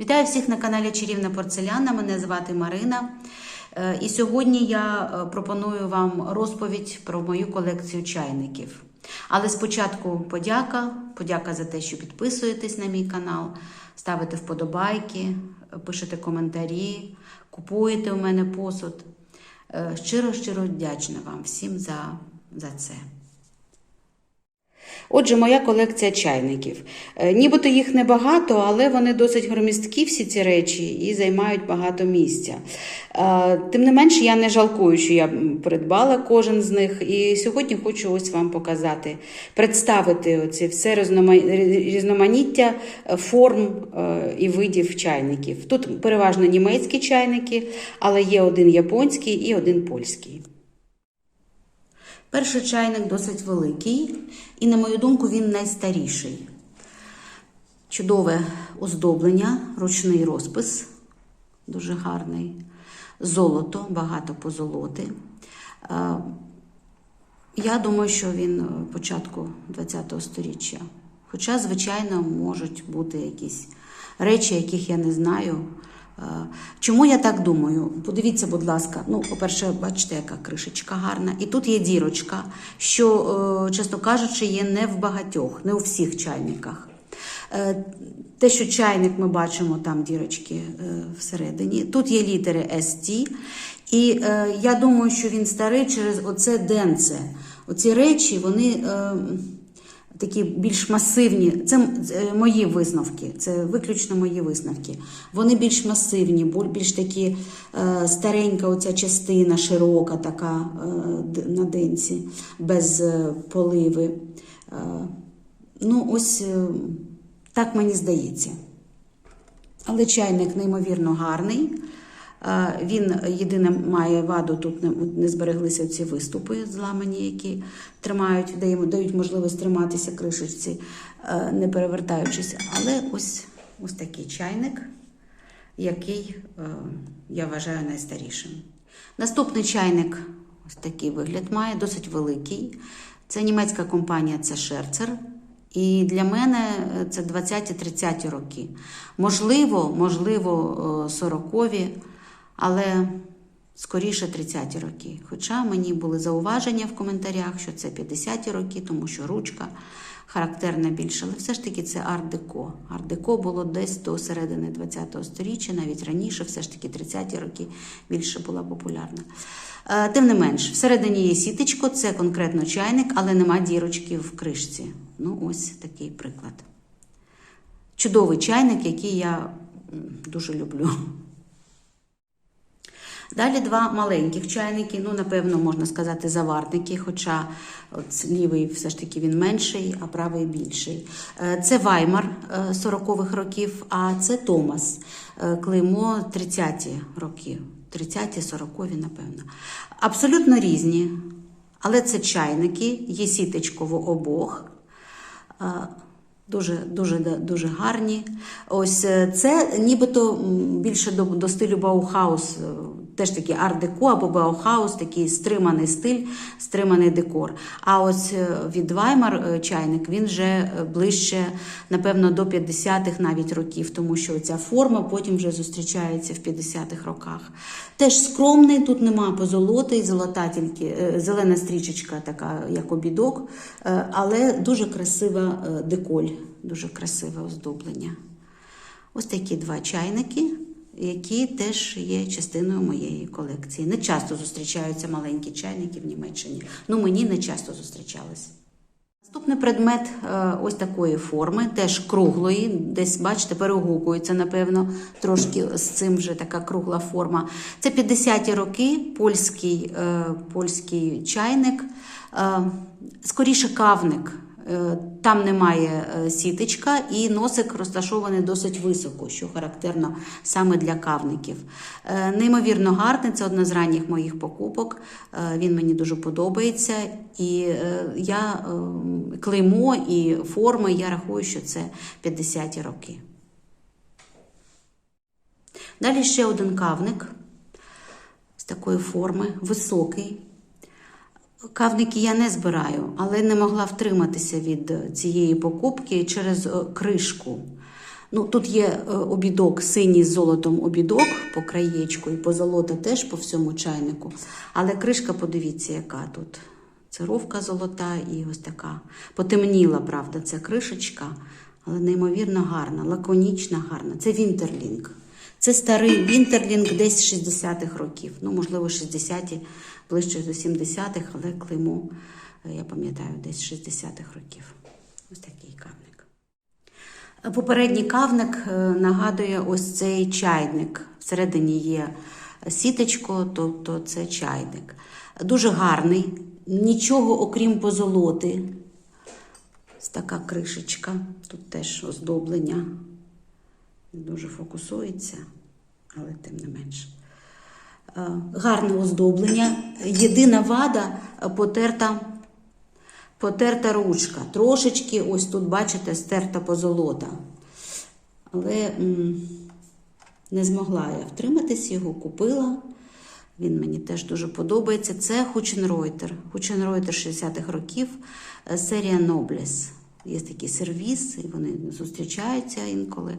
Вітаю всіх на каналі Чарівна Порцеляна. Мене звати Марина. Е, І сьогодні я е, пропоную вам розповідь про мою колекцію чайників. Але спочатку подяка. Подяка за те, що підписуєтесь на мій канал, ставите вподобайки, е, пишете коментарі, купуєте у мене посуд. Е, Щиро, щиро вдячна вам всім за, за це. Отже, моя колекція чайників. Е, Нібито їх небагато, але вони досить громісткі, всі ці речі, і займають багато місця. Е, Тим не менш, я не жалкую, що я придбала кожен з них. І сьогодні хочу ось вам показати, представити оці все різноманіття е, форм і видів чайників. Тут переважно німецькі чайники, але є один японський і один польський. Перший чайник досить великий, і, на мою думку, він найстаріший. Чудове оздоблення, ручний розпис, дуже гарний. Золото, багато позолоти. Е, Я думаю, що він е, початку ХХ століття. Хоча, звичайно, можуть бути якісь речі, яких я не знаю. Чому я так думаю? Подивіться, будь ласка, ну, по-перше, бачите, яка кришечка гарна. І тут є дірочка, що, е, чесно кажучи, є не в багатьох, не у всіх чайниках. Е, Те, що чайник ми бачимо, там дірочки е, всередині. Тут є літери ST. І я думаю, що він старий через оце денце. Оці речі, вони. Такі більш масивні. Це е, мої висновки, це виключно мої висновки. Вони більш масивні, більш такі е, старенька оця частина, широка така е, на денці, без поливи. Ну, ось так мені здається. Але чайник неймовірно гарний. Він єдине має ваду, тут не, збереглися ці виступи зламані, які тримають, дають, можливість триматися кришечці, не перевертаючись. Але ось, ось такий чайник, який я вважаю найстарішим. Наступний чайник ось такий вигляд має, досить великий. Це німецька компанія, це Шерцер. І для мене е, це 20-30 роки. Можливо, можливо, 40-ві, але скоріше 30-ті роки. Хоча мені були зауваження в коментарях, що це 50-ті роки, тому що ручка характерна більше. Але все ж таки це арт-деко. Арт-деко було десь до середини 20-го сторіччя, навіть раніше, все ж таки 30-ті роки більше була популярна. Е, Тим не менш, всередині є сіточко, це конкретно чайник, але нема дірочки в кришці. Ну, ось такий приклад. Чудовий чайник, який я дуже люблю. Далі два маленьких чайники, ну, напевно, можна сказати, заварники, хоча от лівий все ж таки він менший, а правий більший. Е, Це Ваймар е, 40-х років, а це Томас, е, клеймо 30-ті роки. 30-ті, 40-ві, напевно. Абсолютно різні, але це чайники, є сіточко обох. Е, Дуже, дуже, дуже гарні. Ось е, це нібито більше до, до стилю Баухаус, е, теж такий арт-деко або Баухаус, такий стриманий стиль, стриманий декор. А ось е, від Ваймар е, чайник він вже е, ближче, напевно, до 50-х навіть років, тому що ця форма потім вже зустрічається в 50-х роках. Теж скромний, тут нема позолоти, золота тільки зелена стрічечка, така як обідок, але дуже красива деколь, дуже красиве оздоблення. Ось такі два чайники, які теж є частиною моєї колекції. Не часто зустрічаються маленькі чайники в Німеччині. Ну, мені не часто зустрічались. Наступний предмет е, ось такої форми, теж круглої, десь, бачите, перегукується, напевно, трошки з цим вже така кругла форма. Це 50-ті роки, польський, е, польський чайник, е, скоріше кавник. Е, Там немає е, сіточка, і носик розташований досить високо, що характерно саме для кавників. Е, Неймовірно гарний, це одна з ранніх моїх покупок. Він мені дуже подобається. І я клеймо і форми, я рахую, що це 50-ті роки. Далі ще один кавник з такої форми, високий. Кавники я не збираю, але не могла втриматися від цієї покупки через е, кришку. Ну, тут є е, обідок синій з золотом обідок по краєчку і по золота теж по всьому чайнику. Але кришка, подивіться, яка тут. Цировка золота і ось така. Потемніла, правда, ця кришечка, але неймовірно гарна, лаконічна, гарна. Це Вінтерлінг. Це старий Вінтерлінг десь 60-х років. Ну, можливо, 60-ті, ближче до 70-х, але клеймо, я пам'ятаю, десь 60-х років. Ось такий кавник. Попередній кавник е, нагадує ось цей чайник. Всередині є сіточко, тобто це чайник. Дуже гарний, нічого окрім позолоти. Ось така кришечка. Тут теж оздоблення. Дуже фокусується, але тим не менш. Е, Гарне оздоблення. Єдина вада е, потерта потерта ручка. Трошечки, ось тут, бачите, стерта позолота. Але не змогла я втриматись, його купила. Він мені теж дуже подобається. Це Хученройтер. Хученройтер 60-х років, е, серія Nobles. Є такий сервіс, і вони зустрічаються інколи.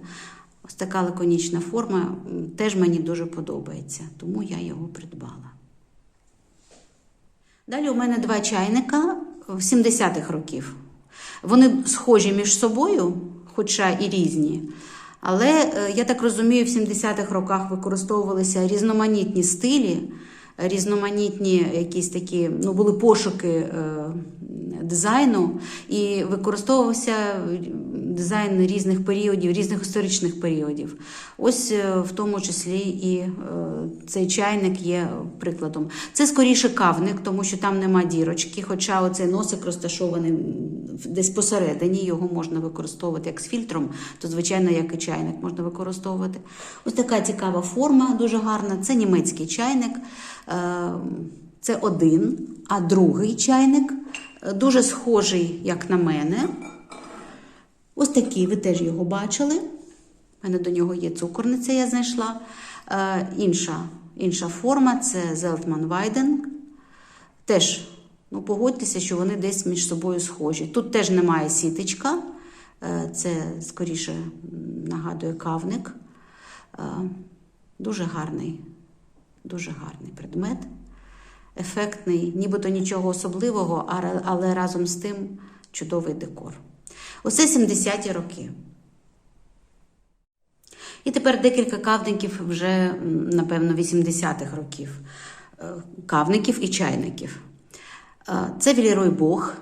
Ось така лаконічна форма теж мені дуже подобається, тому я його придбала. Далі у мене два чайника 70-х років. Вони схожі між собою, хоча і різні. Але е, я так розумію, в 70-х роках використовувалися різноманітні стилі, різноманітні якісь такі, ну, були пошуки е, дизайну, і використовувався дизайн різних періодів, різних історичних періодів. Ось е, в тому числі і е, цей чайник є прикладом. Це скоріше кавник, тому що там нема дірочки, хоча оцей носик розташований десь посередині, його можна використовувати як з фільтром, то звичайно, як і чайник можна використовувати. Ось така цікава форма, дуже гарна. Це німецький чайник. Е, Це один, а другий чайник дуже схожий, як на мене. Ось такий, ви теж його бачили. У мене до нього є цукорниця, я знайшла. Е, інша, інша форма це Zeltman Weiden. Теж, ну, погодьтеся, що вони десь між собою схожі. Тут теж немає сіточка, е, це скоріше нагадує кавник. Е, дуже гарний, дуже гарний предмет. Ефектний, нібито нічого особливого, але разом з тим чудовий декор. Оце 70-ті роки. І тепер декілька кавників вже, напевно, 80-х років. Е, Кавників і чайників. Е, Це Вілірой Бог.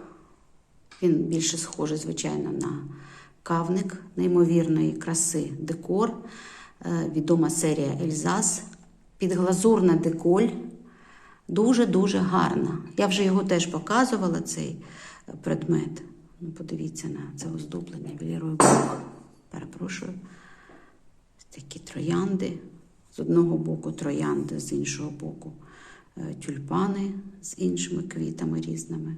Він більше схожий, звичайно, на кавник неймовірної краси декор. Е, Відома серія Ельзас. Підглазурна деколь. Дуже-дуже гарна. Я вже його теж показувала, цей предмет. Подивіться на це оздоблення Вілірой Бог. Перепрошую. Ось Такі троянди. З одного боку троянди, з іншого боку е, тюльпани з іншими квітами різними.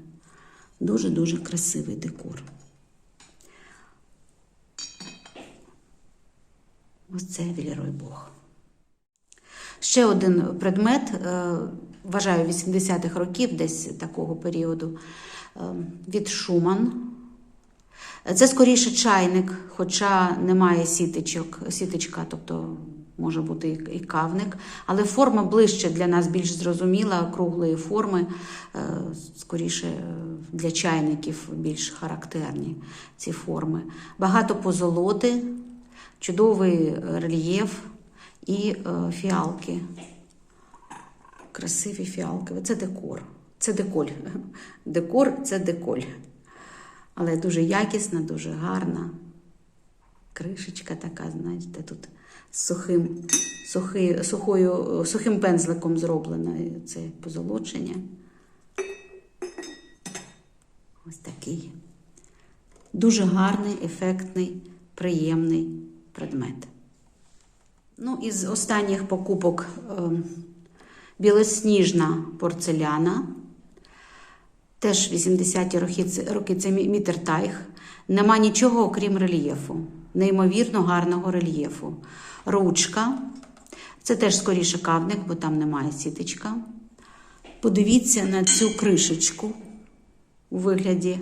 Дуже-дуже красивий декор. Ось це Вілірой Бог. Ще один предмет, е, вважаю, 80-х років, десь такого періоду, е, від Шуман. Це скоріше чайник, хоча немає сіточок, сіточка, тобто може бути і- кавник, але форма ближче для нас більш зрозуміла, круглої форми, е, скоріше е, для чайників більш характерні ці форми. Багато позолоти, чудовий рельєф і е, фіалки. Красиві фіалки. Це декор. Це деколь. Декор це деколь. Але дуже якісна, дуже гарна. Кришечка така, знаєте, тут з сухим, сухий, сухою, сухим пензликом зроблено це позолочення. Ось такий. Дуже гарний, ефектний, приємний предмет. Ну, із останніх покупок е, білосніжна порцеляна. Теж 80-ті роки, роки це Мі- Міттертайх. Нема нічого, окрім рельєфу. Неймовірно гарного рельєфу. Ручка. Це теж скоріше кавник, бо там немає сіточка. Подивіться на цю кришечку у вигляді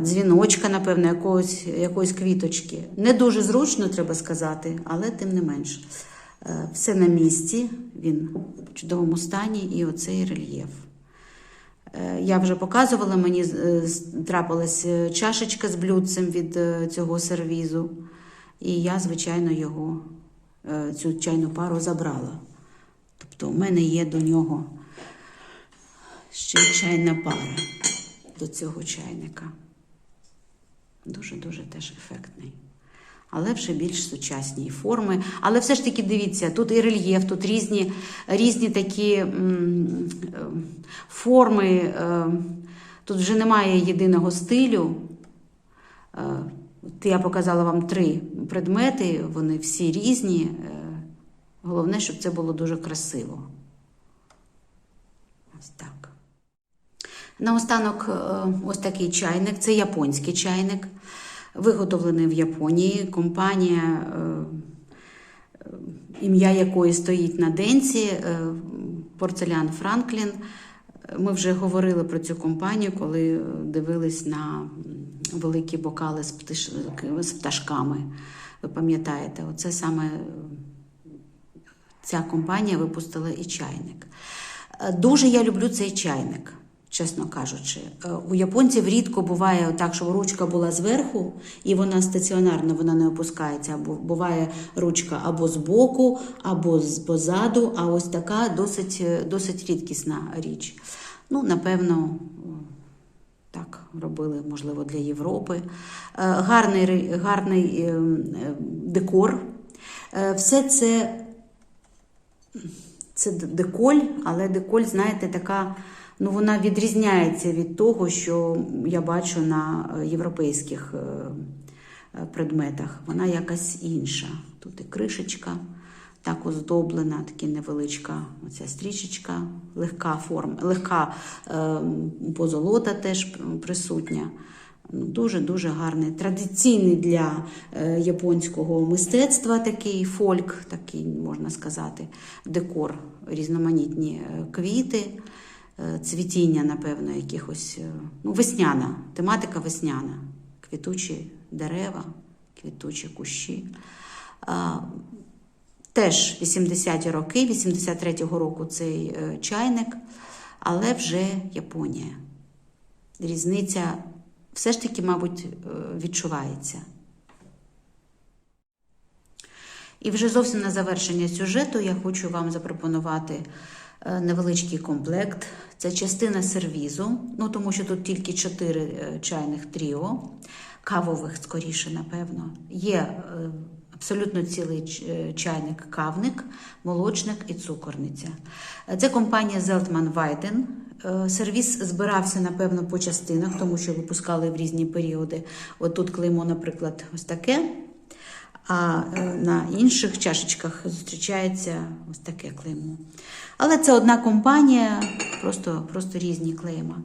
дзвіночка, напевно, якогось, якоїсь квіточки. Не дуже зручно, треба сказати, але тим не менш. Е, Все на місці, він в чудовому стані, і оцей рельєф. Е, Я вже показувала, мені е, трапилась е, чашечка з блюдцем від цього сервізу. І я, звичайно, його, цю чайну пару забрала. Тобто у мене є до нього ще чайна пара до цього чайника. Дуже-дуже теж ефектний. Але вже більш сучасні форми. Але все ж таки дивіться, тут і рельєф, тут різні, різні такі е, форми. е, Тут вже немає єдиного стилю. Е, Я показала вам три предмети, вони всі різні. Головне, щоб це було дуже красиво. Ось так. Наостанок, ось такий чайник. Це японський чайник, виготовлений в Японії. Компанія, е, е, ім'я якої стоїть на денці, е, порцелян Франклін. Ми вже говорили про цю компанію, коли дивились на великі бокали з, птиш... з пташками. Ви пам'ятаєте, оце саме ця компанія випустила і чайник. Дуже я люблю цей чайник, чесно кажучи. Е, У японців рідко буває так, що ручка була зверху, і вона стаціонарна, вона не опускається. Або буває ручка або збоку, або з позаду, а ось така досить, е, досить рідкісна річ. Ну, напевно, так робили, можливо, для Європи. Е, Гарний, гарний декор. Все це це деколь, але деколь, знаєте, така, ну вона відрізняється від того, що я бачу на е, європейських е, е, предметах. Вона якась інша. Тут і кришечка так оздоблена, така невеличка оця стрічечка, легка форма, легка позолота теж присутня. Ну, Дуже-дуже гарний, традиційний для японського мистецтва такий фольк, такий можна сказати, декор, різноманітні квіти, цвітіння, напевно, якихось, е, ну, весняна, тематика весняна, квітучі дерева, квітучі кущі. Теж 80-ті роки, 83-го року цей е, чайник, але вже Японія. Різниця все ж таки, мабуть, е, відчувається. І вже зовсім на завершення сюжету я хочу вам запропонувати е, невеличкий комплект. Це частина сервізу, ну тому що тут тільки чотири е, чайних тріо, кавових скоріше, напевно. Є е, абсолютно цілий е, чайник кавник, молочник і цукорниця. Е, Це компанія Zeltman Weiden. Е, Сервіс збирався, напевно, по частинах, тому що випускали в різні періоди. От тут клеймо, наприклад, ось таке. А е, на інших чашечках зустрічається ось таке клеймо. Але це одна компанія, просто, просто різні клейма.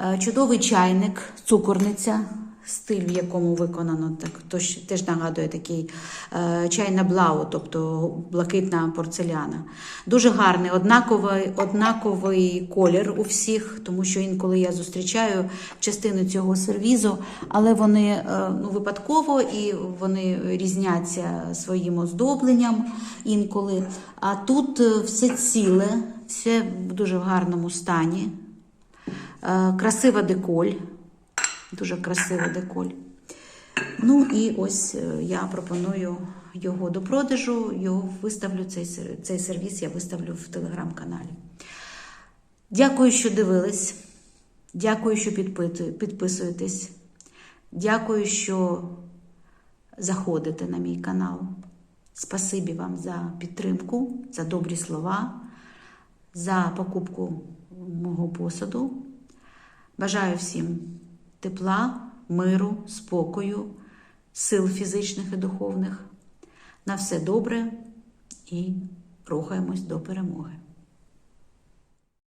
Е, Чудовий чайник, цукорниця, стиль, в якому виконано, так, тож, теж нагадує такий е, чайна блау, тобто блакитна порцеляна. Дуже гарний, однаковий, однаковий колір у всіх, тому що інколи я зустрічаю частини цього сервізу, але вони е, ну, випадково і вони різняться своїм оздобленням інколи. А тут е, все ціле, все в дуже гарному стані. Е, Красива деколь, дуже красива деколь. Ну і ось е, я пропоную його до продажу. Його виставлю цей, цей сервіс, я виставлю в телеграм-каналі. Дякую, що дивились. Дякую, що підписуєтесь. Дякую, що заходите на мій канал. Спасибі вам за підтримку, за добрі слова, за покупку мого посуду. Бажаю всім тепла, миру, спокою, сил фізичних і духовних. На все добре і рухаємось до перемоги.